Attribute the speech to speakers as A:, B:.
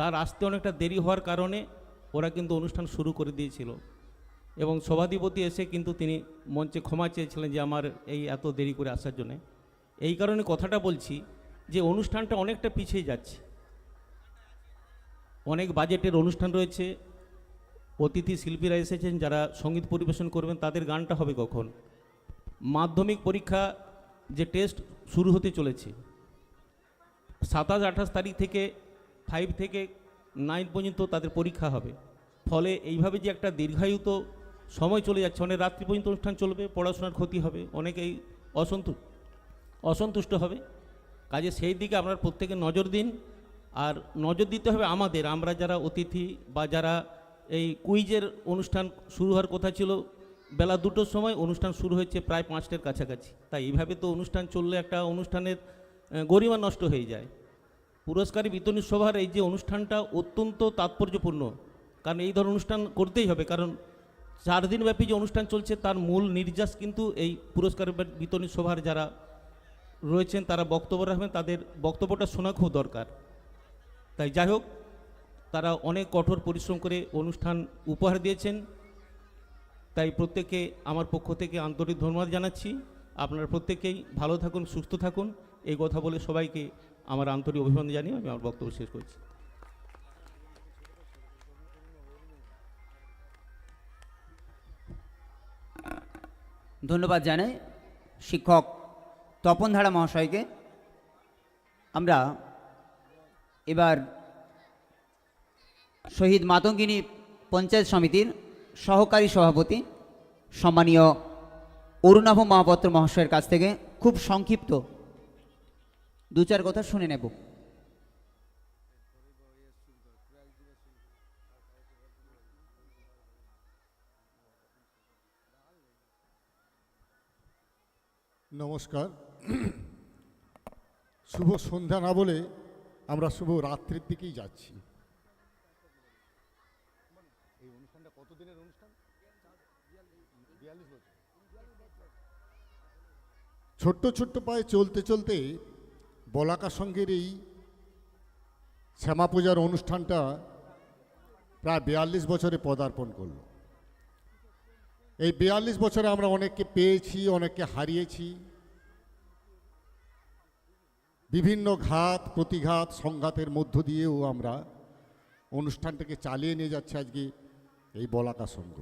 A: তার আসতে অনেকটা দেরি হওয়ার কারণে ওরা কিন্তু অনুষ্ঠান শুরু করে দিয়েছিল। এবং সভাধিপতি এসে কিন্তু তিনি মঞ্চে ক্ষমা চেয়েছিলেন যে আমার এই এত দেরি করে আসার জন্যে। এই কারণে কথাটা বলছি যে অনুষ্ঠানটা অনেকটা পিছিয়ে যাচ্ছে। অনেক বাজেটের অনুষ্ঠান রয়েছে। অতিথি শিল্পীরা এসেছেন, যারা সংগীত পরিবেশন করবেন, তাদের গানটা হবে কখন? মাধ্যমিক পরীক্ষা যে টেস্ট শুরু হতে চলেছে, সাতাশ আঠাশ তারিখ থেকে ফাইভ থেকে নাইন পর্যন্ত তাদের পরীক্ষা হবে। ফলে এইভাবে যে একটা দীর্ঘায়িত সময় চলে যাচ্ছে, অনেক রাত্রি পর্যন্ত অনুষ্ঠান চলবে, পড়াশোনার ক্ষতি হবে, অনেকেই অসন্তু অসন্তুষ্ট হবে। কাজে সেই দিকে আপনারা প্রত্যেকে নজর দিন, আর নজর দিতে হবে আমাদের। আমরা যারা অতিথি বা যারা এই কুইজের অনুষ্ঠান শুরু হওয়ার কথা ছিল, বেলা দুটোর সময় অনুষ্ঠান শুরু হয়েছে প্রায় পাঁচটার কাছাকাছি। তাই এইভাবে তো অনুষ্ঠান চললে একটা অনুষ্ঠানের গরিমা নষ্ট হয়ে যায়। পুরস্কার বিতরণী সভার এই যে অনুষ্ঠানটা অত্যন্ত তাৎপর্যপূর্ণ। কারণ এই ধরনের অনুষ্ঠান করতেই হবে। কারণ চার দিনব্যাপী যে অনুষ্ঠান চলছে, তার মূল নির্যাস কিন্তু এই পুরস্কার বিতরণী সভার যারা রয়েছেন, তারা বক্তব্য রাখবেন। তাদের বক্তব্যটা শোনা খুব দরকার। তাই যাই হোক, তারা অনেক কঠোর পরিশ্রম করে অনুষ্ঠান উপহার দিয়েছেন। তাই প্রত্যেকে আমার পক্ষ থেকে আন্তরিক ধন্যবাদ জানাচ্ছি। আপনারা প্রত্যেকেই ভালো থাকুন, সুস্থ থাকুন। এই কথা বলে সবাইকে আমার আন্তরিক অভিনন্দন জানিয়ে আমি আমার বক্তব্য শেষ করছি।
B: ধন্যবাদ জানাই শিক্ষক তপন ধারা মহাশয়কে। আমরা এবার শহীদ মাতঙ্গিনী পঞ্চায়েত সমিতির সহকারী সভাপতি সম্মানীয় অরুণাভ মহাপাত্র মহাশয়ের কাছ থেকে খুব সংক্ষিপ্ত দু চার কথা শুনে নেব।
C: নমস্কার। শুভ সন্ধ্যা না বলে আমরা শুভ রাত্রির দিকেই যাচ্ছি। এই অনুষ্ঠানটা কতদিনের অনুষ্ঠান? ছোট্ট ছোট্ট পায়ে চলতে চলতে বলাকা সঙ্গের এই শ্যামা পূজার অনুষ্ঠানটা প্রায় বিয়াল্লিশ বছরে পদার্পণ করল। এই বিয়াল্লিশ বছরে আমরা অনেককে পেয়েছি, অনেককে হারিয়েছি। বিভিন্ন ঘাত, প্রতিঘাত, সংঘাতের মধ্য দিয়েও আমরা অনুষ্ঠানটাকে চালিয়ে নিয়ে যাচ্ছে আজকে এই বলাকা সংঘ